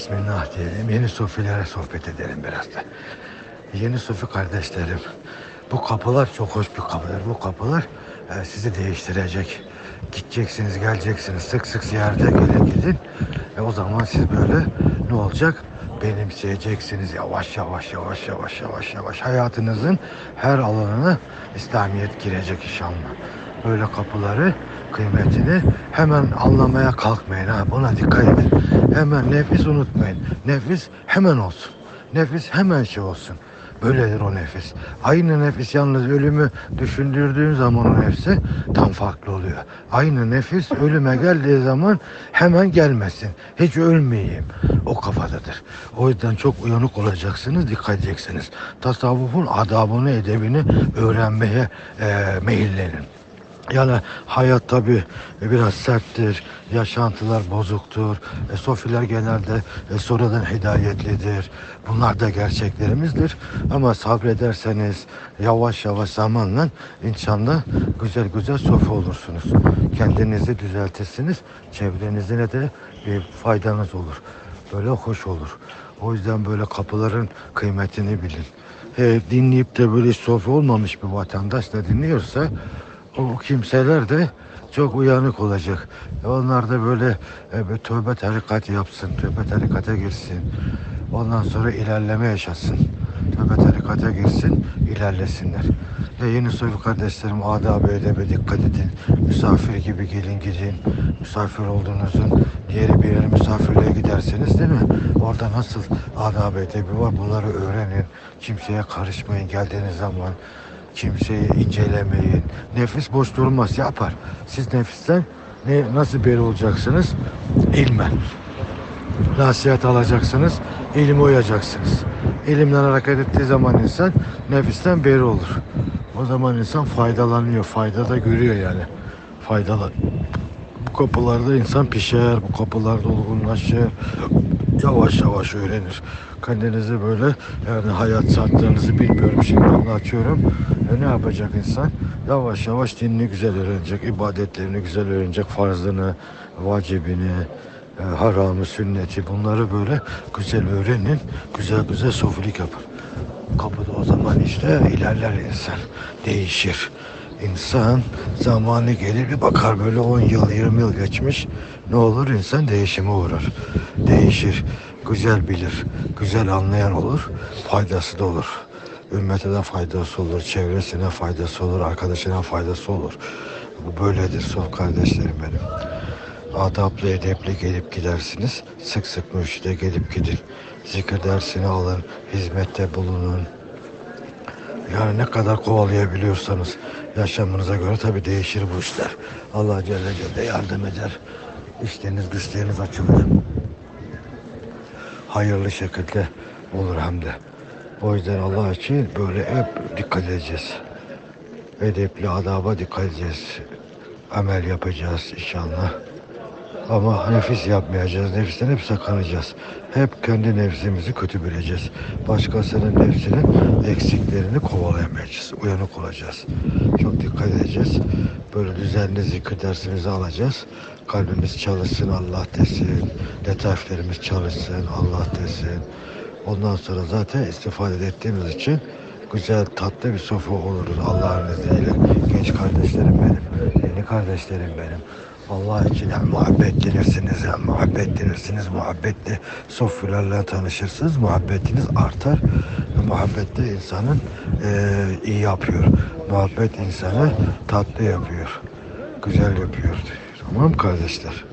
Bismillah diyelim. Yeni sufilere sohbet edelim biraz da. Yeni sufi kardeşlerim. Bu kapılar çok hoş bir kapılar. Bu kapılar e, sizi değiştirecek. Gideceksiniz, geleceksiniz. Sık sık ziyarete gelin gidin. E, o zaman siz böyle ne olacak? Benimseyeceksiniz yavaş yavaş yavaş yavaş yavaş yavaş. Hayatınızın her alanına İslamiyet girecek inşallah. Böyle kapıları kıymetini hemen anlamaya kalkmayın. Ha, buna dikkat edin. Hemen nefis unutmayın. Nefis hemen olsun. Nefis hemen şey olsun. Böyledir o nefis. Aynı nefis yalnız ölümü düşündürdüğün zaman o nefsi tam farklı oluyor. Aynı nefis ölüme geldiği zaman hemen gelmesin. Hiç ölmeyeyim. O kafadadır. O yüzden çok uyanık olacaksınız, dikkat edeceksiniz. Tasavvufun adabını, edebini öğrenmeye e, meyillenin. Yani hayat tabi biraz serttir, yaşantılar bozuktur. E, sofiler genelde e, sonradan hidayetlidir. Bunlar da gerçeklerimizdir. Ama sabrederseniz yavaş yavaş zamanla inşallah güzel güzel sofi olursunuz. Kendinizi düzeltirsiniz. Çevrenizine de bir faydanız olur. Böyle hoş olur. O yüzden böyle kapıların kıymetini bilin. E, dinleyip de böyle sofi olmamış bir vatandaş da dinliyorsa o kimseler de çok uyanık olacak. E, Onlar da böyle e, tövbe tarikat yapsın, tövbe tarikata girsin. Ondan sonra ilerleme yaşasın. Tövbe tarikata girsin, ilerlesinler. Ya yeni soylu kardeşlerim adab-ı edebe dikkat edin. Misafir gibi gelin gidin. Misafir olduğunuzun diğeri bir yere misafirliğe giderseniz değil mi? Orada nasıl adab-ı edebi var bunları öğrenin. Kimseye karışmayın geldiğiniz zaman kimseyi incelemeyin. Nefis boş durmaz yapar. Siz nefisten ne nasıl beri olacaksınız? İlmen. Nasihat alacaksınız, ilme uyacaksınız. İlimden hareket ettiği zaman insan nefisten beri olur. O zaman insan faydalanıyor, fayda da görüyor yani. Faydalan. Bu kapılarda insan pişer, bu kapılarda olgunlaşır. Yavaş yavaş öğrenir. Kendinizi böyle yani hayat şartlarınızı bilmiyorum şimdi anlatıyorum. E ne yapacak insan? Yavaş yavaş dinini güzel öğrenecek, ibadetlerini güzel öğrenecek, farzını, vacibini, e, haramı, sünneti bunları böyle güzel öğrenin, güzel güzel sofilik yapın. Kapıda o zaman işte ilerler insan, değişir. İnsan zamanı gelir bir bakar böyle 10 yıl 20 yıl geçmiş ne olur insan değişime uğrar. Değişir, güzel bilir, güzel anlayan olur, faydası da olur. Ümmete de faydası olur, çevresine faydası olur, arkadaşına faydası olur. Bu böyledir sof kardeşlerim benim. Adaplı edepli gelip gidersiniz. Sık sık mürşide gelip gidin. Zikir dersini alın, hizmette bulunun. Yani ne kadar kovalayabiliyorsanız yaşamınıza göre tabii değişir bu işler. Allah Celle Celle yardım eder. İşleriniz, güçleriniz açılır. Hayırlı şekilde olur hem de. O yüzden Allah için böyle hep dikkat edeceğiz. Edepli adaba dikkat edeceğiz. Amel yapacağız inşallah. Ama nefis yapmayacağız. Nefisten hep sakınacağız. Hep kendi nefsimizi kötü bileceğiz. Başkasının nefsinin eksiklerini kovalayamayacağız. Uyanık olacağız. Çok dikkat edeceğiz. Böyle düzenli zikir dersimizi alacağız. Kalbimiz çalışsın Allah desin. Letaiflerimiz çalışsın Allah desin. Ondan sonra zaten istifade ettiğimiz için güzel tatlı bir sofra oluruz Allah'ın izniyle. Genç kardeşlerim benim, yeni kardeşlerim benim. Allah için hem muhabbetlenirsiniz hem muhabbetlenirsiniz. Muhabbetli sofralarla tanışırsınız. Muhabbetiniz artar. Muhabbette insanın eee, iyi yapıyor. Muhabbet insanı tatlı yapıyor. Güzel yapıyor. Tamam kardeşler.